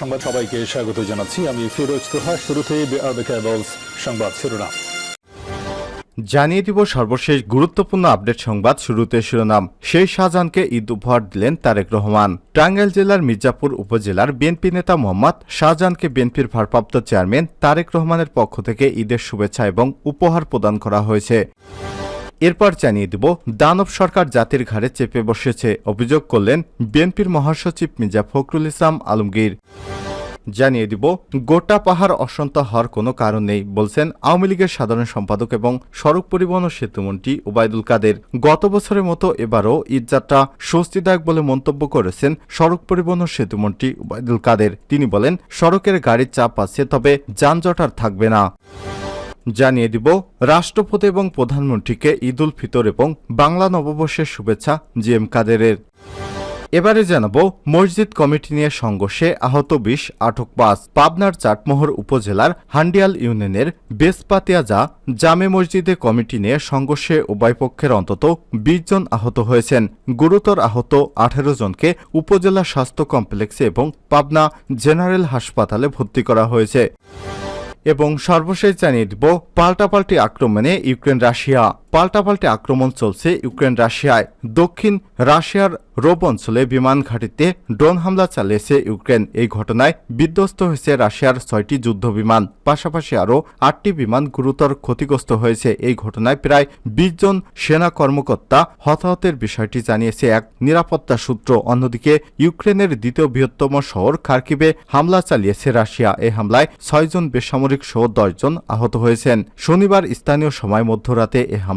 সংবাদ সবাইকে স্বাগত জানাচ্ছি। আমি ফিরোজ তোহা। শুরুতে সংবাদ শিরোনাম। জানিয়ে দিব সর্বশেষ গুরুত্বপূর্ণ আপডেট সংবাদ। শুরুতে শিরোনাম। সেই শাহজাহানকে ঈদ উপহার দিলেন তারেক রহমান। টাঙ্গাইল জেলার মির্জাপুর উপজেলার বিএনপি নেতা মোহাম্মদ শাহজাহানকে বিএনপির ভারপ্রাপ্ত চেয়ারম্যান তারেক রহমানের পক্ষ থেকে ঈদের শুভেচ্ছা এবং উপহার প্রদান করা হয়েছে। এরপর জানিয়ে দিব, দানব সরকার জাতির ঘাড়ে চেপে বসেছে, অভিযোগ করলেন বিএনপির মহাসচিব মির্জা ফখরুল ইসলাম আলমগীর। জানিয়ে দিব, গোটা পাহাড় অশান্ত হওয়ার কোনো কারণ নেই, বলছেন আওয়ামী লীগের সাধারণ সম্পাদক এবং সড়ক পরিবহন ও সেতুমন্ত্রী ওবায়দুল কাদের। গত বছরের মতো এবারও ঈদযাত্রা স্বস্তিদায়ক বলে মন্তব্য করেছেন সড়ক পরিবহন ও সেতুমন্ত্রী ওবায়দুল কাদের। তিনি বলেন, সড়কের গাড়ির চাপ আছে, তবে যানজট আর থাকবে না। জানিয়ে দিব, রাষ্ট্রপতি এবং প্রধানমন্ত্রীকে ঈদ উল ফিতর এবং বাংলা নববর্ষের শুভেচ্ছা জি এম কাদেরের। এবারে জানাব, মসজিদ কমিটি নিয়ে সংঘর্ষে আহত বিশ, আটক পাঁচ। পাবনার চাটমোহর উপজেলার হান্ডিয়াল ইউনিয়নের বেসপাতিয়াজা জামে মসজিদে কমিটি নিয়ে সংঘর্ষে উভয় পক্ষের অন্তত বিশ জন আহত হয়েছেন। গুরুতর আহত আঠেরো জনকে উপজেলা স্বাস্থ্য কমপ্লেক্সে এবং পাবনা জেনারেল হাসপাতালে ভর্তি করা হয়েছে। এবং সর্বশেষ জানিয়ে দিব পাল্টাপাল্টি আক্রমণে ইউক্রেন রাশিয়া পাল্টাপাল্টি আক্রমণ চলছে ইউক্রেন রাশিয়ায়। দক্ষিণ রাশিয়ার রোব অঞ্চলে বিমান ঘাঁটিতে ড্রোন হামলা চালিয়েছে ইউক্রেন। এই ঘটনায় বিধ্বস্ত হয়েছে রাশিয়ার ছয়টি যুদ্ধ বিমান। পাশাপাশি আরও আটটি বিমান গুরুতর ক্ষতিগ্রস্ত হয়েছে। এই ঘটনায় প্রায় বিশ জন সেনা কর্মকর্তা হতাহতের বিষয়টি জানিয়েছে এক নিরাপত্তা সূত্র। অন্যদিকে, ইউক্রেনের দ্বিতীয় বৃহত্তম শহর খার্কিবে হামলা চালিয়েছে রাশিয়া। এই হামলায় ছয়জন বেসামরিক সহ দশজন আহত হয়েছেন। শনিবার স্থানীয় সময় মধ্যরাতে এ হামলা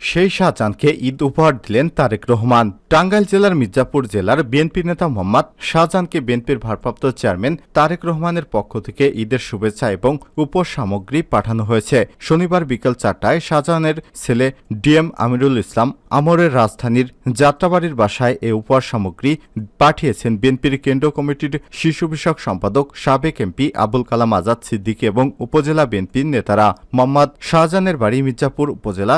সেই শাহজাহানকে ঈদ উপহার দিলেন তারেক রহমান। টাঙ্গাইল জেলার মির্জাপুর জেলার বিএনপি নেতা মোহাম্মদ শাহজাহানকে বিএনপির ভারপ্রাপ্ত চেয়ারম্যান তারেক রহমানের পক্ষ থেকে ঈদের শুভেচ্ছা এবং উপসামগ্রী পাঠানো হয়েছে। শনিবার বিকেল চারটায় শাহজাহানের ছেলে ডিএম আমিরুল ইসলাম আমরের রাজধানীর যাত্রাবাড়ির বাসায় এ উপহার সামগ্রী পাঠিয়েছেন বিএনপির কেন্দ্র কমিটির শিশু বিষয়ক সম্পাদক সাবেক এমপি আবুল কালাম আজাদ সিদ্দিকী এবং উপজেলা বিএনপির নেতারা। মোহাম্মদ শাহজাহানের বাড়ি মির্জাপুর উপজেলা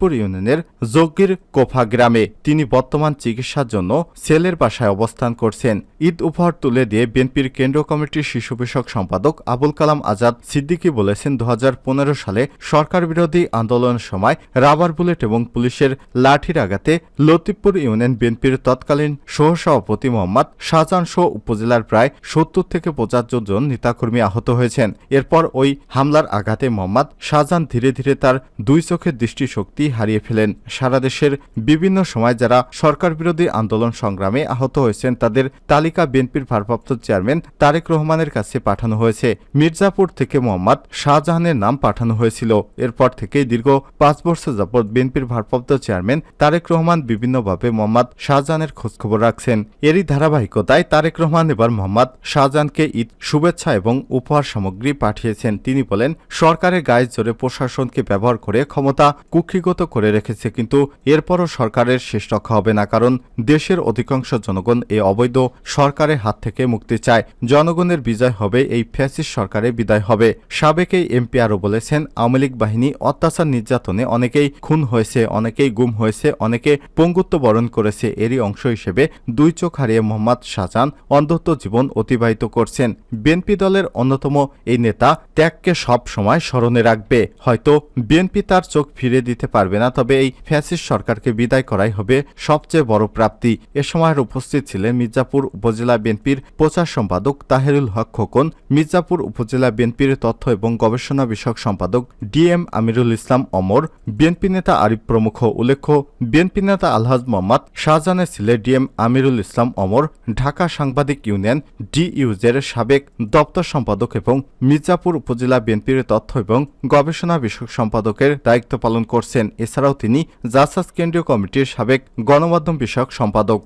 লতিপুর ইউনিয়নের জগ্গির কোফা গ্রামে তিনি বর্তমান চিকিৎসার জন্য সেলের বাসায় অবস্থান করছেন। ঈদ উপহার তুলে দিয়ে বিএনপির কেন্দ্রীয় কমিটির শিশু বিষয়ক সম্পাদক আবুল কালাম আজাদ সিদ্দিকী বলেছেন দু হাজার পনেরো সালে সরকার বিরোধী আন্দোলনের সময় রাবার বুলেট এবং পুলিশের লাঠির আঘাতে লতিফপুর ইউনিয়ন বিএনপির তৎকালীন সহসভাপতি মোহাম্মদ শাহজাহান সহ উপজেলার প্রায় সত্তর থেকে পঁচাত্তর জন নেতাকর্মী আহত হয়েছেন। এরপর ওই হামলার আঘাতে মোহাম্মদ শাহজাহান ধীরে ধীরে তার দুই চোখের দৃষ্টিশক্তি হারিয়ে ফেলেন। সারা দেশের বিভিন্ন সময় যারা সরকার বিরোধী আন্দোলন সংগ্রামে আহত হয়েছেন, তাদের তালিকা বিএনপির ভারপ্রাপ্ত চেয়ারম্যান তারেক রহমানের কাছে পাঠানো হয়েছে। মির্জাপুর থেকে মোহাম্মদ শাহজাহানের নাম পাঠানো হয়েছিল। এরপর থেকেই দীর্ঘ পাঁচ বছর যাবৎ বিএনপির ভারপ্রাপ্ত চেয়ারম্যান তারেক রহমান বিভিন্নভাবে মোহাম্মদ শাহজাহানের খোঁজখবর রাখছেন। এরই ধারাবাহিকতায় তারেক রহমান এবার মোহাম্মদ শাহজাহানকে ঈদ শুভেচ্ছা এবং উপহার সামগ্রী পাঠিয়েছেন। তিনি বলেন, সরকারের গায়ে জোরে প্রশাসনকে ব্যবহার করে ক্ষমতা কুক্ষিগত করে রেখেছে, কিন্তু এরপরও সরকারের শেষ রক্ষা হবে না, কারণ দেশের অধিকাংশ জনগণ এই অবৈধ সরকারের হাত থেকে মুক্তি চায়। জনগণের বিজয় হবে এই ফ্যাসিস্ট সরকারের বিদায় হবে। সাবেক এই এমপি আরও বলেছেন, আওয়ামী লীগ বাহিনী অত্যাচার নির্যাতনে অনেকেই খুন হয়েছে, অনেকেই গুম হয়েছে, অনেকে পঙ্গুত্ব বরণ করেছে। এরই অংশ হিসেবে দুই চোখ হারিয়ে মোহাম্মদ শাহজাহান অন্ধত্ব জীবন অতিবাহিত করছেন। বিএনপি দলের অন্যতম এই নেতা ত্যাগকে সব সময় স্মরণে রাখবে। হয়তো বিএনপি তার চোখ ফিরে দিতে পারবে। না, তবে এই ফ্যাসিস্ট সরকারকে বিদায় করাই হবে সবচেয়ে বড় প্রাপ্তি। এ সময় উপস্থিত ছিলেন মির্জাপুর উপজেলা বিএনপির প্রচার সম্পাদক তাহেরুল হক খোকন, মির্জাপুর উপজেলা বিএনপির তথ্য এবং গবেষণা বিষয়ক সম্পাদক ডিএম আমিরুল ইসলাম অমর, বিএনপি নেতা আরিফ প্রমুখ উল্লেখ্য, বিএনপি নেতা আলহাজ মোহাম্মদ শাহজাহানের ছেলে ডিএম আমিরুল ইসলাম অমর, ঢাকা সাংবাদিক ইউনিয়ন ডিইউজের সাবেক দপ্তর সম্পাদক এবং মির্জাপুর উপজেলা বিএনপির তথ্য এবং গবেষণা বিষয়ক সম্পাদকের দায়িত্ব পালন করছেন। এছাড়াও তিনি জাসাস কেন্দ্রীয় কমিটির সাবেক গণমাধ্যম বিষয়ক সম্পাদক।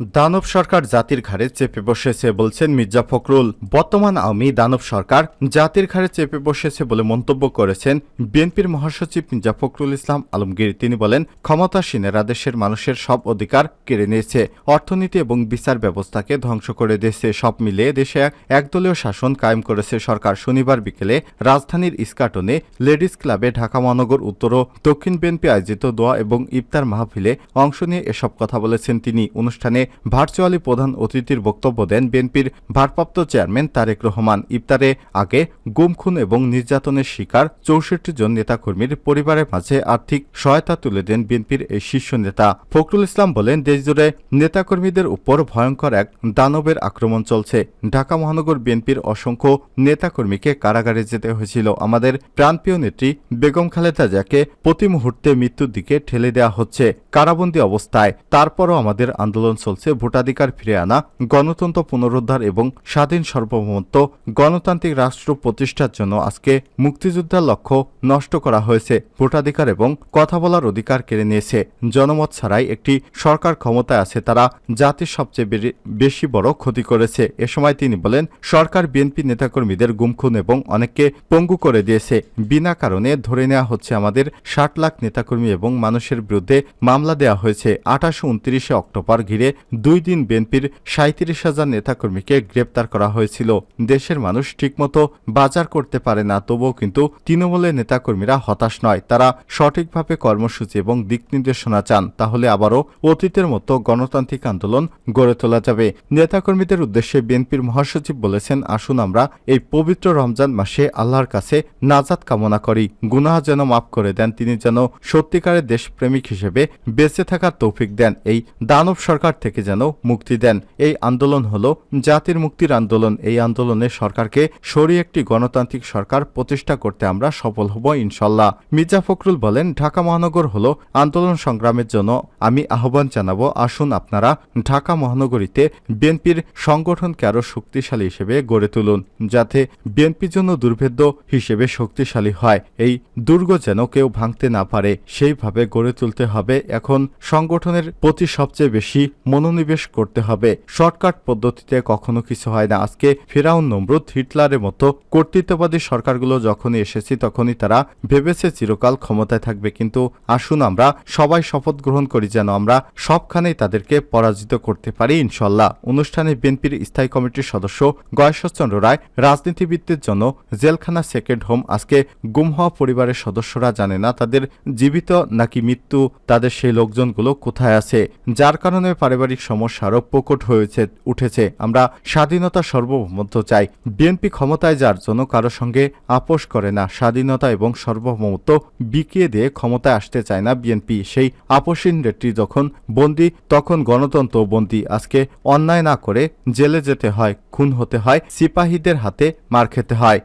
দানব সরকার জাতির ঘাড়ে চেপে বসেছে বলছেন মির্জা ফখরুল। বর্তমান আওয়ামী দানব সরকার জাতির ঘাড়ে চেপে বসেছে বলে মন্তব্য করেছেন বিএনপির মহাসচিব মির্জা ফখরুল ইসলাম আলমগীর। তিনি বলেন, ক্ষমতাসীনেরা দেশের মানুষের সব অধিকার কেড়ে নিয়েছে। অর্থনীতি এবং বিচার ব্যবস্থাকে ধ্বংস করে দিয়েছে। সব মিলিয়ে দেশে একদলীয় শাসন কায়েম করেছে সরকার। শনিবার বিকেলে রাজধানীর ইস্কাটনে লেডিস ক্লাবে ঢাকা মহানগর উত্তর ও দক্ষিণ বিএনপি আয়োজিত দোয়া এবং ইফতার মাহফিলে অংশ নিয়ে এসব কথা বলেছেন তিনি। অনুষ্ঠানে ভার্চুয়ালি প্রধান অতিথির বক্তব্য দেন বিএনপির ভারপ্রাপ্ত চেয়ারম্যান তারেক রহমান। ইফতারে আগে গুমখুন এবং নির্যাতনের শিকার চৌষট্টি জন নেতাকর্মীর পরিবারের মাঝে আর্থিক সহায়তা তুলে দেন বিএনপির এই শীর্ষ নেতা। ফখরুল ইসলাম বলেন, দেশজুড়ে নেতাকর্মীদের উপর ভয়ঙ্কর এক দানবের আক্রমণ চলছে। ঢাকা মহানগর বিএনপির অসংখ্য নেতাকর্মীকে কারাগারে যেতে হয়েছিল। আমাদের প্রাণপ্রিয় নেত্রী বেগম খালেদা যাকে প্রতি মুহূর্তে মৃত্যুর দিকে ঠেলে দেওয়া হচ্ছে। কারাবন্দী অবস্থায়। তারপরও আমাদের আন্দোলন চলছে ভোটাধিকার ফিরে আনা, গণতন্ত্র পুনরুদ্ধার এবং স্বাধীন সার্বভৌমত্ব, গণতান্ত্রিক রাষ্ট্র প্রতিষ্ঠার জন্য আজকে মুক্তিযোদ্ধার লক্ষ্য নষ্ট করা হয়েছে। ভোটাধিকার এবং কথা বলার অধিকার কেড়ে নিয়েছে। জনমত ছাড়াই একটি সরকার ক্ষমতায় আছে, তারা জাতির সবচেয়ে বেশি বড় ক্ষতি করেছে। এ সময় তিনি বলেন, সরকার বিএনপি নেতাকর্মীদের গুমখুন এবং অনেককে পঙ্গু করে দিয়েছে। বিনা কারণে ধরে নেওয়া হচ্ছে আমাদের ষাট লাখ নেতাকর্মী এবং মানুষের বিরুদ্ধে মামলা দেওয়া হয়েছে আঠাশে উনত্রিশে অক্টোবর ঘিরে। দুই দিন বিএনপির সাঁত্রিশ হাজার নেতাকর্মীকে গ্রেপ্তার করা হয়েছিল। দেশের মানুষ ঠিকমতো বাজার করতে পারে না, তবুও কিন্তু তৃণমূলের নেতাকর্মীরা হতাশ নয়। তারা সঠিকভাবে কর্মসূচি এবং দিক নির্দেশনা চান, তাহলে আবারও অতীতের মতো গণতান্ত্রিক আন্দোলন গড়ে তোলা যাবে। নেতাকর্মীদের উদ্দেশ্যে বিএনপির মহাসচিব বলেছেন, আসুন আমরা এই পবিত্র রমজান মাসে আল্লাহর কাছে নাজাত কামনা করি। গুনাহ যেন মাফ করে দেন, তিনি যেন সত্যিকারের দেশপ্রেমিক হিসেবে বেঁচে থাকার তৌফিক দেন। এই দানব সরকার থেকে যেন মুক্তি দেন। এই আন্দোলন হলো জাতির মুক্তির আন্দোলন। এই আন্দোলনে সরকারকে সরিয়ে একটি গণতান্ত্রিক সরকার প্রতিষ্ঠা করতে আমরা সফল হব ইনশাল্লাহ। মির্জা ফখরুল বলেন, ঢাকা মহানগর হলো আন্দোলন সংগ্রামের জন্য। আমি আহ্বান জানাব, আসুন আপনারা ঢাকা মহানগরীতে বিএনপির সংগঠনকে আরও শক্তিশালী হিসেবে গড়ে তুলুন, যাতে বিএনপির জন্য দুর্ভেদ্য হিসেবে শক্তিশালী হয়। এই দুর্গ যেন কেউ ভাঙতে না পারে, সেইভাবে গড়ে তুলতে হবে। এখন সংগঠনের প্রতি সবচেয়ে বেশি মনোনিবেশ করতে হবে। শর্টকাট পদ্ধতিতে কখনো কিছু হয় না। আজকে ফেরাউন নমরুদ হিটলারের মতো কর্তৃত্ববাদী সরকারগুলো যখনই এসেছি, তখনই তারা ভেবেছে চিরকাল ক্ষমতায় থাকবে। কিন্তু আসুন আমরা সবাই শপথ গ্রহণ করি যেন আমরা সবখানেই তাদেরকে পরাজিত করতে পারি ইনশাল্লাহ। অনুষ্ঠানে বিএনপির স্থায়ী কমিটির সদস্য গয়েশ্বরচন্দ্র রায়, রাজনীতিবিদদের জন্য জেলখানা সেকেন্ড হোম, আজকে গুম হওয়া পরিবারের সদস্যরা জানে না তাদের জীবিত নাকি মৃত্যু, তাদের সেই লোকজনগুলো কোথায় আছে? যার কারণে পারিবারিক সমস্যা আরও প্রকট হয়েছে, উঠেছে। আমরা স্বাধীনতা সর্বভৌমত্ব চাই। বিএনপি ক্ষমতায় যার জন্য কারও সঙ্গে আপোষ করে না। স্বাধীনতা এবং সর্বভৌমত্ব বিকিয়ে দিয়ে ক্ষমতায় আসতে চায় না বিএনপি। সেই আপোষহীন নেত্রী যখন বন্দী, তখন গণতন্ত্র বন্দী। আজকে অন্যায় না করে জেলে যেতে হয়, খুন হতে হয়, সিপাহীদের হাতে মার খেতে হয়।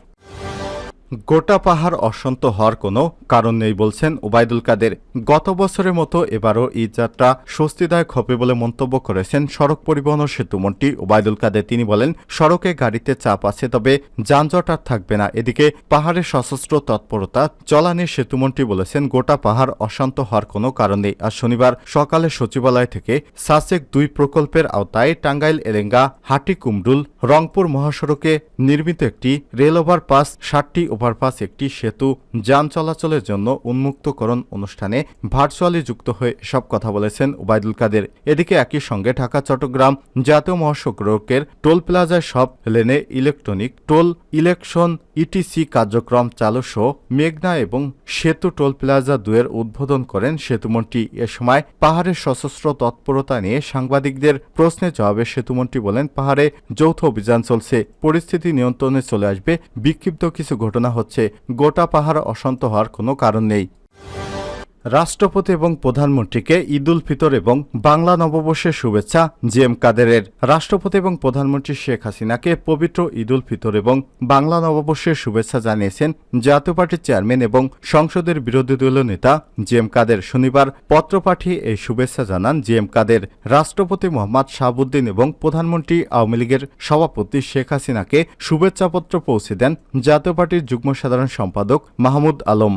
গোটা পাহাড় অশান্ত হওয়ার কোনো কারণ নেই বলছেন ওবায়দুল কাদের। গত বছরের মতো এবারও ঈদ যাত্রা স্বস্তিদায়ক হবে বলে মন্তব্য করেছেন সড়ক পরিবহন ও সেতুমন্ত্রী ওবায়দুল কাদের। তিনি বলেন, সড়কে গাড়িতে চাপ আছে তবে যানজট আর থাকবে না। এদিকে পাহাড়ের সশস্ত্র তৎপরতা চলানি সেতুমন্ত্রী বলেছেন, গোটা পাহাড় অশান্ত হওয়ার কোনো কারণ নেই। আর শনিবার সকালে সচিবালয় থেকে সাসেক দুই প্রকল্পের আওতায় টাঙ্গাইল, এলেঙ্গা হাটি কুমরুল রংপুর মহাসড়কে নির্মিত একটি রেল ওভারপাস ষাটটি ওভারপাস একটি সেতু যান চলাচলের জন্য উন্মুক্তকরণ অনুষ্ঠানে ভার্চুয়ালি যুক্ত হয়ে সব কথা বলেছেন ওবায়দুল কাদের। এদিকে একই সঙ্গে ঢাকা, চট্টগ্রাম জাতীয় মহাসড়কের টোল প্লাজায় সব লেনে ইলেকট্রনিক টোল ইলেকশন ইটিসি কার্যক্রম চালু সহ মেঘনা এবং সেতু টোল প্লাজা দুয়ের উদ্বোধন করেন সেতুমন্ত্রী। এ সময় পাহাড়ের সশস্ত্র তৎপরতা নিয়ে সাংবাদিকদের প্রশ্নের জবাবে সেতুমন্ত্রী বলেন, পাহাড়ে যৌথ অভিযান চলছে। পরিস্থিতি নিয়ন্ত্রণে চলে আসবে। বিক্ষিপ্ত কিছু ঘটনা হচ্ছে গোটা পাহাড় অশান্ত হওয়ার কোনো কারণ নেই। রাষ্ট্রপতি এবং প্রধানমন্ত্রীকে ঈদ উল ফিতর এবং বাংলা নববর্ষের শুভেচ্ছা জি এম কাদেরের। রাষ্ট্রপতি এবং প্রধানমন্ত্রী শেখ হাসিনাকে পবিত্র ঈদ উল ফিতর এবং বাংলা নববর্ষের শুভেচ্ছা জানিয়েছেন জাতীয় পার্টির চেয়ারম্যান এবং সংসদের বিরোধী দলীয় নেতা জি এম কাদের। শনিবার পত্র পাঠিয়ে এই শুভেচ্ছা জানান জি এম কাদের। রাষ্ট্রপতি মোহাম্মদ শাহাবুদ্দিন এবং প্রধানমন্ত্রী আওয়ামী লীগের সভাপতি শেখ হাসিনাকে শুভেচ্ছাপত্র পৌঁছে দেন জাতীয় পার্টির যুগ্ম সাধারণ সম্পাদক মাহমুদ আলম।